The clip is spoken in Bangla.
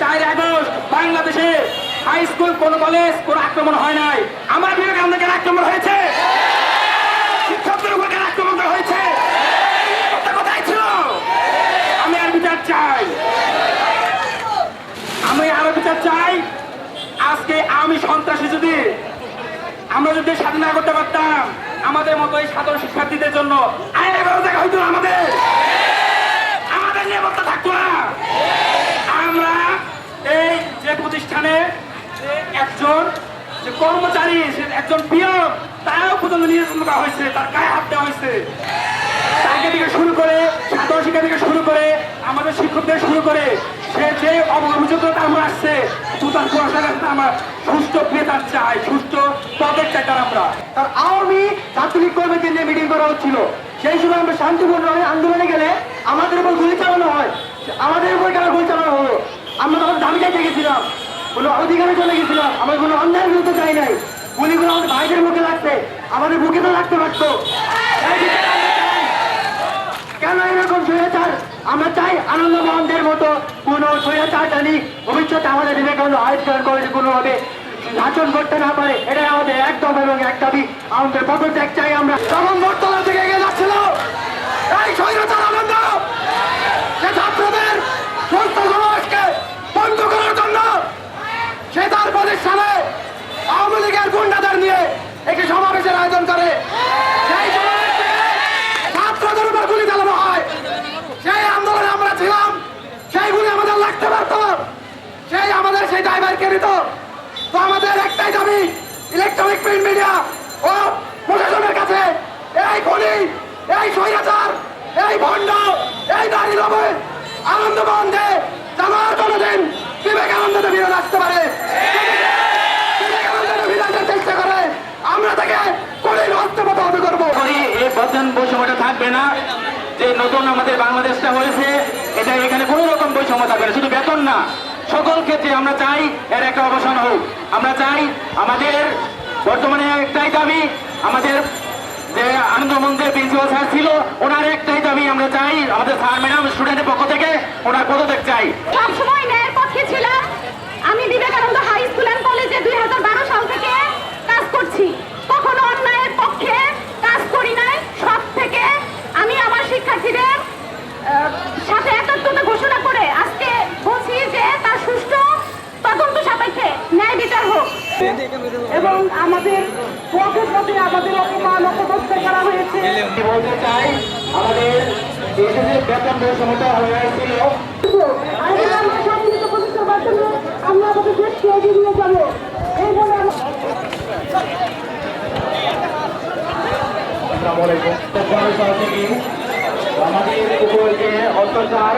চার আগস্ট বাংলাদেশে হাই স্কুল কোন কলেজ কোন আক্রমণ হয় নাই। আমার বিবেকানন্দ কেন আক্রমণ হয়েছে? শিক্ষকদের উপর আক্রমণ হয়েছে? কোথায় ছিল, আমি আর বিচার চাই। আমি আরও বিচার চাই, আজকে আমি সন্ত্রাসী যদি, আমরা যদি স্বাধীন না করতে পারতাম আমাদের মতো এই সাধারণ শিক্ষার্থীদের জন্য আইনের ব্যবস্থা হইতো আমাদের। আমাদের নিরাপত্তা থাকতো না আমরা এই যে প্রতিষ্ঠানে যে একজন যে কর্মচারী, সে একজন পিয়ক তারও পর্যন্ত নির্যাতন করা হয়েছে, তার গায়ে হাত দেওয়া হয়েছে। তাকে থেকে শুরু করে সাধারণ শিক্ষা থেকে শুরু করে, আমাদের শিক্ষকদের শুরু করে, সে যে অভিযোগ আমার আসছে, সুতরাং প্রশাসনের কাছে আমরা সুস্থ বেতার চাই সুস্থ পদের চাই তার আমরা। তার আওয়ামী ছাত্রলীগ কর্মীদের নিয়ে মিটিং করা হচ্ছিল। সেই সময় আমরা শান্তিপূর্ণভাবে আন্দোলনে গেলে আমাদের উপর গুলি চালানো হয়। আমাদের উপর কেন গুলি চালানো হলো? আমরা তখন দাবি গেছিলাম কোনো অধিকারের জন্য গেছিলাম, আমরা কোনো অন্যায়ের বিরুদ্ধে চাই নাই। গুলিগুলো আমাদের ভাইদের মুখে লাগছে, আমাদের বুকে তো লাগতে পারতো। কেন এরকম স্বৈরাচার? আমরা চাই আনন্দ মোহনদের মতো কোন স্বৈরাচার জানি, ভবিষ্যতে আমাদের বিবেকানন্দ আয়ুষ্কার কলেজে কোনোভাবে শাসন করতে না পারে, এটাই আমাদের একদম এবং এক দাবি। আমাদের পদত্যাগ চাই আমরা। তখন বর্তমান থেকে এগিয়ে যাচ্ছিল এই স্বৈরাচার আনন্দ সে ছাত্রদের সুস্থ সমাজকে বন্ধ করার জন্য সে তার প্রতিষ্ঠানে আওয়ামী লীগের গুন্ডাদের নিয়ে একটি সমাবেশের আয়োজন করে। সেই সমাবেশ ছাত্রদের উপর গুলি চালানো হয়। সেই আন্দোলনে আমরা ছিলাম, সেই গুলি আমাদের লাগতে পারত সেই আমাদের সেই ড্রাইভারকে নিত? তো আমাদের একটাই দাবি, ইলেকট্রনিক প্রিন্ট মিডিয়া ও প্রশাসনের কাছে, এই খনি, এই স্বৈরাচার, এই ভণ্ড, এই দাড়ি লবে আনন্দ বন্ধে জানার কোনোদিন বিবেকানন্দকে বিরোধ আসতে পারে বিবেকানন্দের বিধানের চেষ্টা করে আমরা তাকে কঠিন হস্তপথ করব করি এই বর্তমান বৈষম্যটা থাকবে না। যে নতুন আমাদের বাংলাদেশটা হয়েছে, এটা এখানে কোনো রকম বৈষম্য থাকবে না। শুধু বেতন না, সকল ক্ষেত্রে আমরা চাই এর একটা অবসান হোক। আমরা চাই আমাদের বর্তমানে একটাই দাবি, আমাদের যে আনন্দ মন্দির প্রিন্সিপাল স্যার ছিল, ওনার একটাই দাবি আমরা চাই, আমাদের স্যার ম্যাডাম স্টুডেন্টের পক্ষ থেকে ওনার পদত্যাগ চাই সবসময় ন্যায়ের পক্ষে ছিলাম আমি বিবেকানন্দ হাই স্কুল অ্যান্ড কলেজে দুই সাল থেকে কাজ করছি কখনো অন্যায়ের পক্ষে কাজ করি নাই সব থেকে আমি আমার শিক্ষার্থীদের আহ, সাথে একাত্মতা ঘোষণা করে আজকে বলছি যে তার সুষ্ঠু তদন্ত সাপেক্ষে ন্যায় বিচার হোক এবং আমাদের পথের প্রতি আমাদের অপমান অপদস্থ করা হয়েছে। বলতে চাই আমাদের দেশে যে বেতন বৈষম্যটা হয়েছিল আমরা আমাদের দেশকে এগিয়ে নিয়ে যাব। এই বলে আমাদের উপর যে অত্যাচার